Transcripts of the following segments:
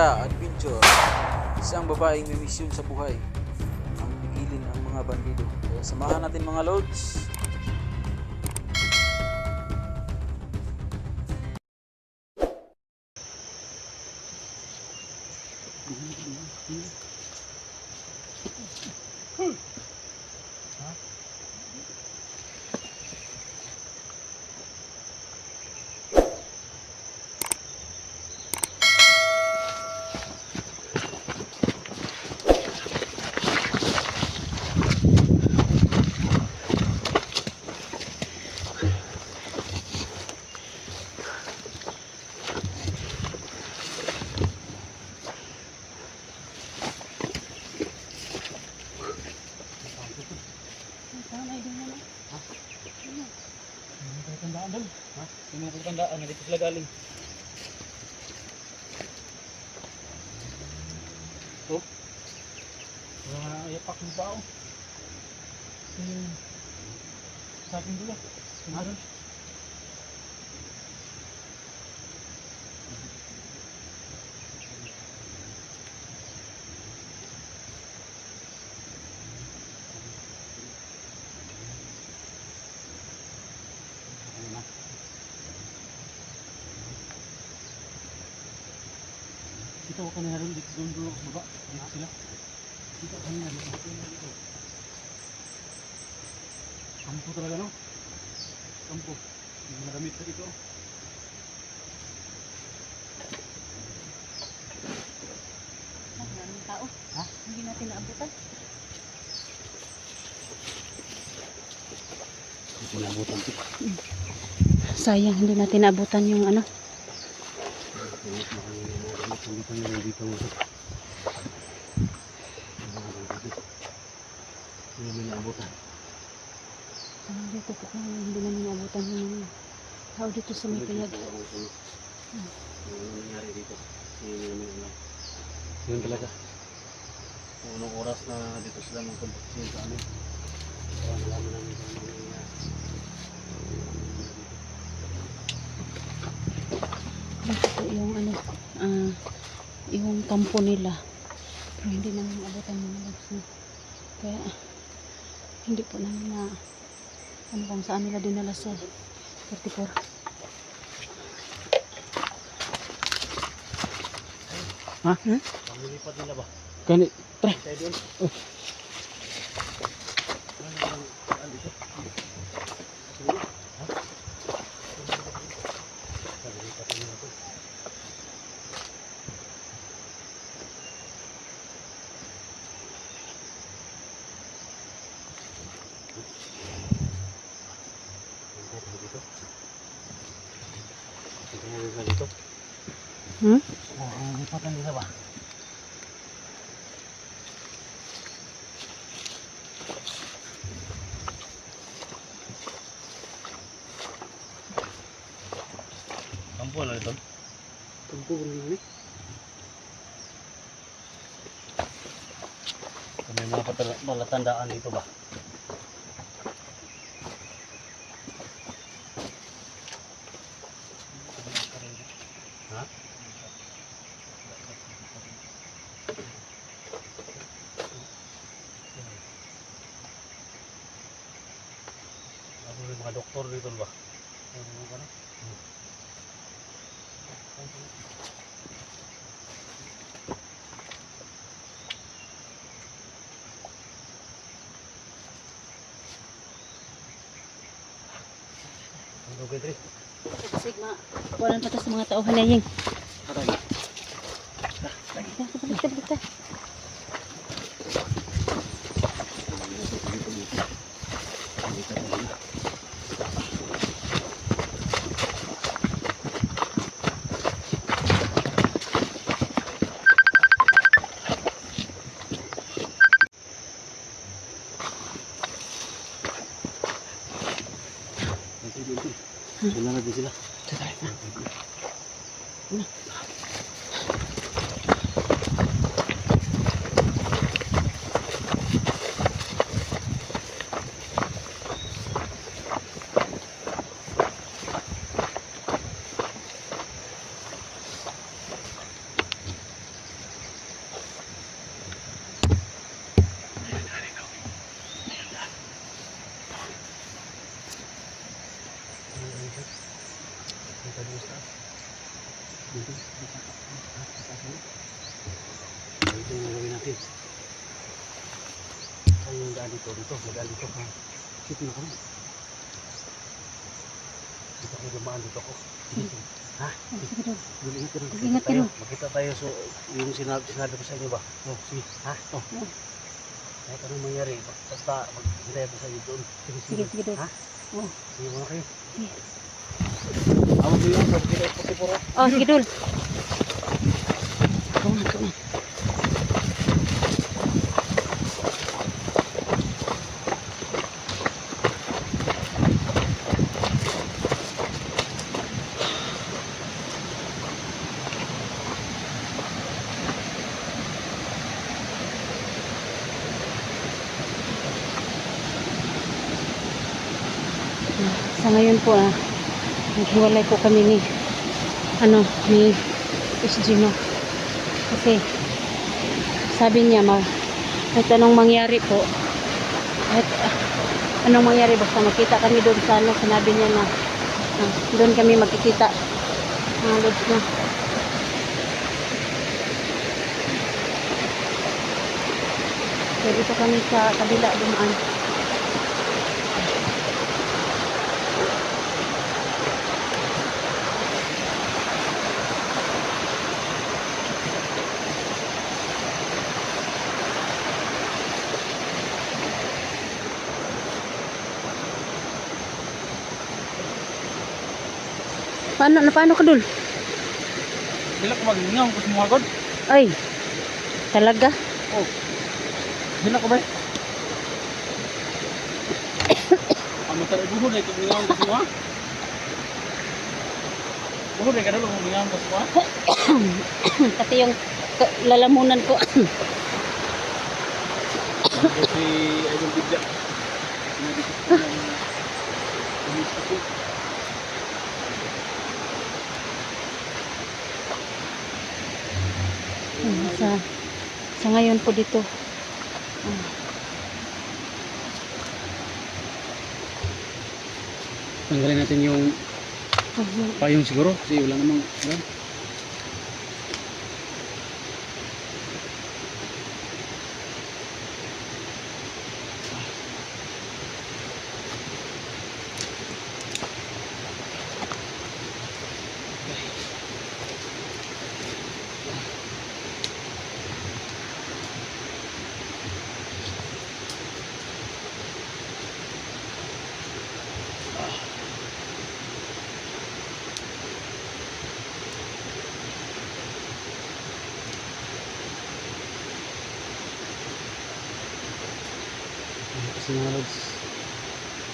extra adventure. Isang babaeng may misyon sa buhay ang pigilin ang mga bandido. Kaya samahan natin mga lords. Tandaan doon. Ha? Yung mga tandaan na dito sila galing. Oh. Wala nga naiyak ng tao. Hmm. Sa akin dito. Tumaron. Dito ako kanina rin, dito doon dulo sa baba. Dito sila. Dito ako kanina dito. Dito. Kampo talaga no? Kampo. Yung mga damit na dito. Maraming tao. Ha? Hindi natin naabutan. Dito nabutan ito. Sayang, hindi natin naabutan yung ano. Dito mo. Hindi namin naabutan. Sayang dito po kung hindi namin naabutan yung mga tao dito sa may kayag. Ano nangyari dito? Hindi namin alam. Yun talaga. Kung anong oras na dito sila magkontaksyon sa amin. Kaya nalaman namin kung ano nangyayari. Dito po yung ano, ah, yung kampo nila. Pero hindi namin naabutan yung mga logs na. Kaya, hindi po namin na ano kung saan nila dinala sa 34. Ha? Hmm? Pamilipat nila ba? Kani, pre, Tayo doon. Ano ang saan dito? Sige. Ha? Pamilipat nila to. Pamilipat dito. Tingnan dito. Hmm? Oh, ang lipatan nila ba? Kampo na ito. Kampo ba nila May mga palatandaan dito ba? Ha? Ako may doktor dito ba? Ano ba na? Hmm. Sigma, walang patas sa mga tao halaying. Aray. Balik, balik, balik, balik. Doon na natin sila. Pwede sa taas. Dito, dito, taas, taas, taas, taas. Ito yung gagawin natin. Saan yung daan dito? Dito, may daan dito. Ha? Shoot na kami. Dito ako dumaan dito ako. Ha? Sige Dol. Dul, ingat ka rin. Ingat Makita ka tayo. rin. Makita tayo. So, yung sinabi, sinabi ko sa inyo ba? Oh, sige. Ha? Oh. Oh. Kahit anong mangyari, basta maghintay ako sa inyo doon. Sige, Sige, sige Dol. Ha? Oh. Sige muna kayo. Sige. Awag mo yun. Pag kita ipati puro. Oh, sige Dol. Ikaw na, ikaw na. Sa ngayon po ah, naghiwalay po kami ni ano, ni Gino. Kasi sabi niya ma kahit anong mangyari po kahit ah, anong mangyari basta makita kami doon sa ano sinabi niya na ah, doon kami magkikita. Mga lods na so dito kami sa kabila dumaan paano na paano ka dul Dila ko mag-ingaw ko sa mga god. ay talaga Dila ko ba? Amo tara buhod ay kumingaw ko semua. Buhod ay kadalo kumingaw ko semua. kasi yung ka- lalamunan ko Ako si Idol Bigla. Sinadikit ko ng pulis ako. Sa sa ngayon po dito ah, Tanggalin natin yung yung- payong siguro. Kasi wala namang... Wala. Mga lods,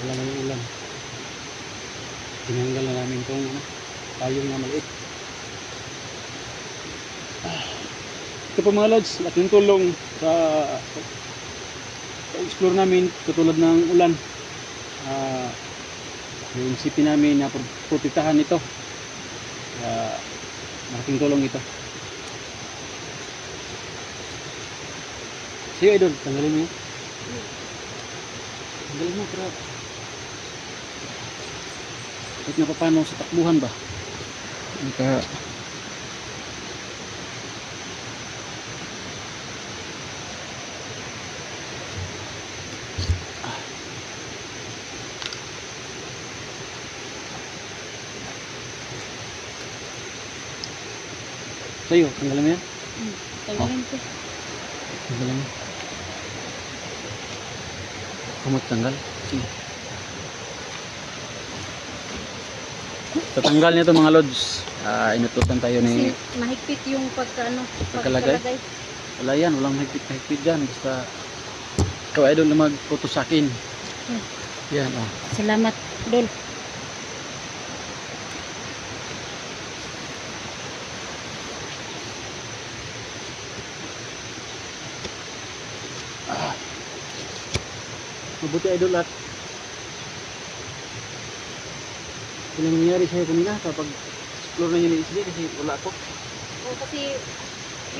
wala na yung ulan. Tinanggal na namin itong ano, na maliit. Ah. Ito po mga lods, laking tulong sa explore namin katulad ng ulan. Ah, yung isipin namin na pro- protektahan ito. Ah, malaking tulong ito. Sige idol, tanggalin mo yun. Tanggalin mo, pero kahit na paano sa takbuhan ba? Naka Sa'yo, tanggalin mo yan? hmm, tanggalin ko Tanggalin mo. Kumot tanggal? Sige. Tatanggal niya to mga lods. Ah, inututan tayo kasi ni... mahigpit yung pagka ano Pagkalagay? Wala yan, walang higpit-higpit dyan. Basta ikaw ay doon na magputo sa akin. Hmm. Yan, oh. salamat dol Mabuti idol at Ano nangyari sa'yo kanina kapag explore na yun ni Isli kasi wala ako. o kasi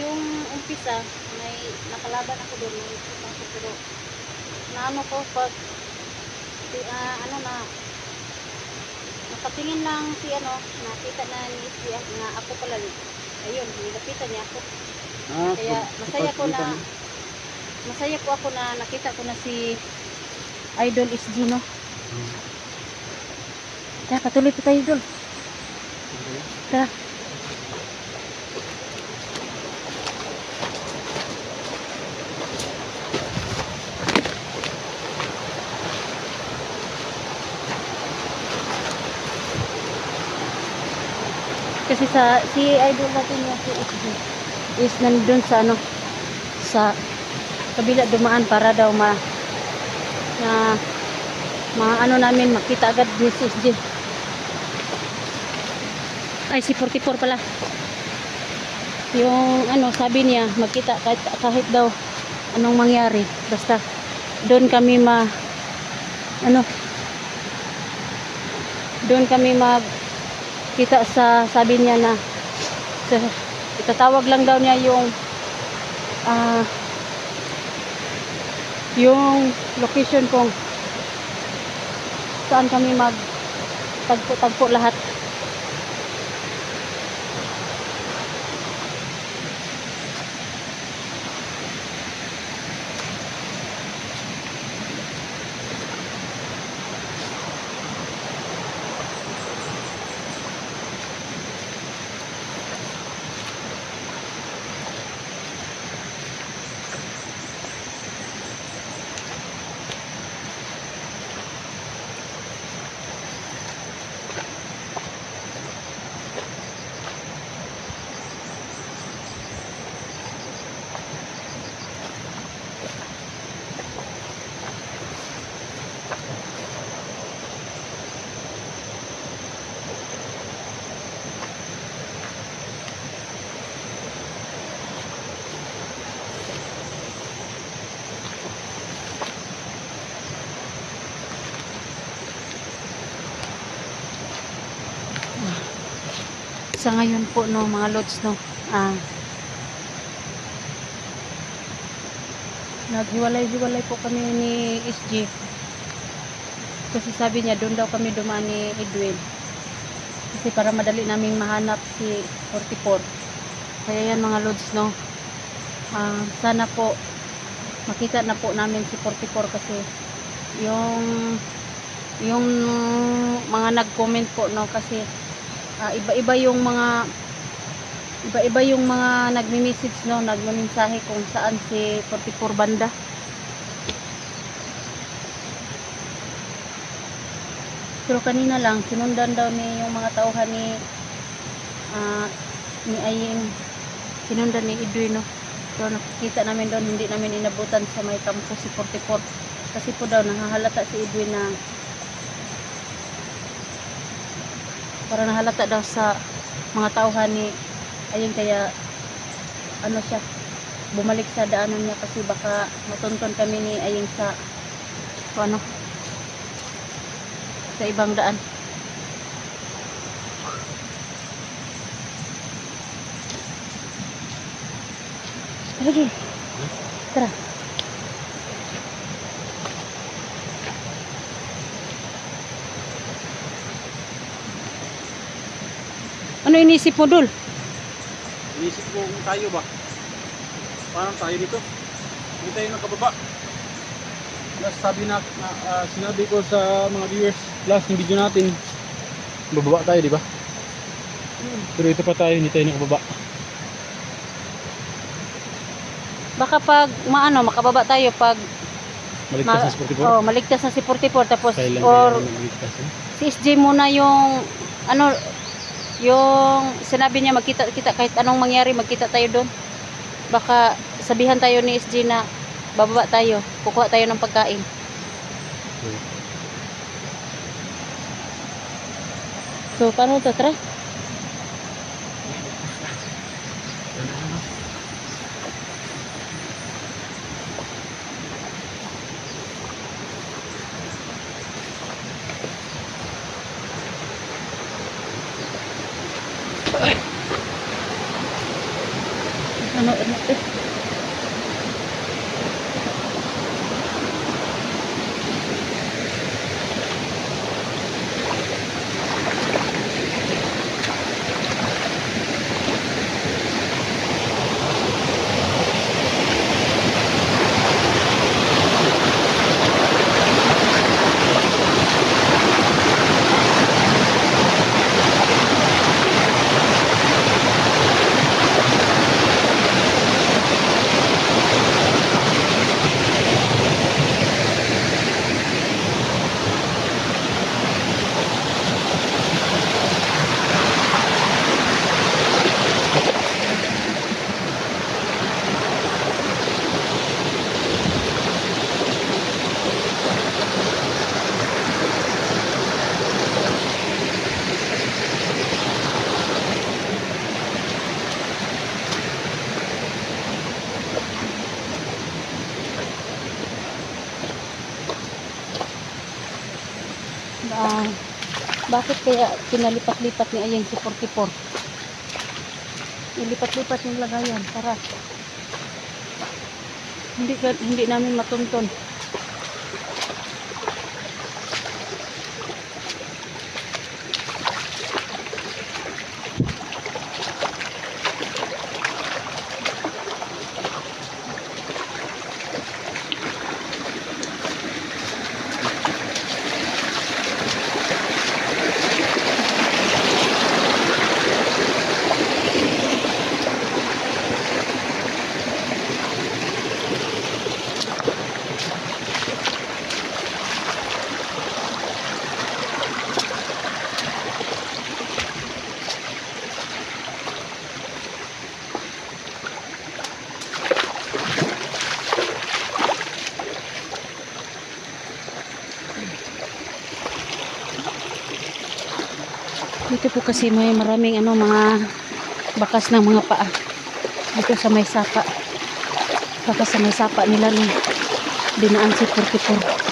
yung umpisa may nakalaban ako doon may utang ko pero naano ko pag ah, ano na nakatingin lang si ano, nakita na ni SG na ako pala. Ayun, nilapitan niya ako. Ah, Kaya masaya ko na masaya po ako na nakita ko na si Idol SG no. Hmm. Tara, patuloy po tayo. Okay. Tara. Kasi sa si idol natin yung si SG is nandun sa ano sa kabila dumaan para daw ma na ma ano namin makita agad ni si SG ay si 44 pala. Yung ano sabi niya magkita kahit, kahit daw anong mangyari. Basta doon kami ma ano doon kami mag kita sa sabi niya na sa, itatawag lang daw niya yung ah yung location kung saan kami mag tagpo-tagpo lahat sa ngayon po no mga lods no? Ah. Naghiwalay-hiwalay po kami ni SG kasi sabi niya doon daw kami dumaan ni Edwin. Kasi para madali naming mahanap si 44 kaya yan mga lods no? Ah sana po makita na po namin si 44 kasi yung yung mga nag-comment po no? Kasi ah, iba-iba yung mga iba-iba yung mga nagme-message no, nagme-mensahe kung saan si 44 banda. Pero kanina lang sinundan daw ni yung mga tauhan ni ah, ni Aying sinundan ni Edwin no. So nakikita namin doon hindi namin inabutan sa may kampo si 44 kasi po daw nahahalata si Edwin na para nahalata daw sa mga tauhan ni ayun kaya ano siya bumalik sa daanan niya kasi baka matunton kami ni ayun sa ano sa ibang daan Lagi. Tara. Inisip mo, Dul? Inisip ko kung tayo ba? Parang tayo dito. Hindi tayo nakababa. Last sabi na, na ah, sinabi ko sa mga viewers last ng video natin, bababa tayo, di ba? Pero ito pa tayo, hindi tayo nakababa. Baka pag maano, makababa tayo pag Maligtas ma- sa 44. oh, maligtas na si 44 tapos Kailan or maligtas eh? si SJ muna yung ano yung sinabi niya magkita kita kahit anong mangyari magkita tayo doon. Baka sabihan tayo ni SJ na bababa tayo, kukuha tayo ng pagkain. So, paano to? Tara. Ano, ano, eh. Bakit kaya pinalipat-lipat ni Ayeng si 44? Ilipat-lipat yung lagayan para hindi hindi namin matunton. Kasi may maraming ano mga bakas ng mga paa. Dito sa may sapa. Baka sa may sapa nila nung dinaan si 44.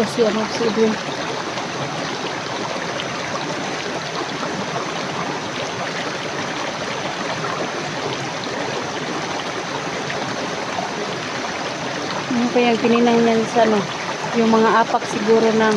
Ito talaga si ano si Edwin. Ano kaya ang kininang niyan sa ano? Yung mga apak siguro ng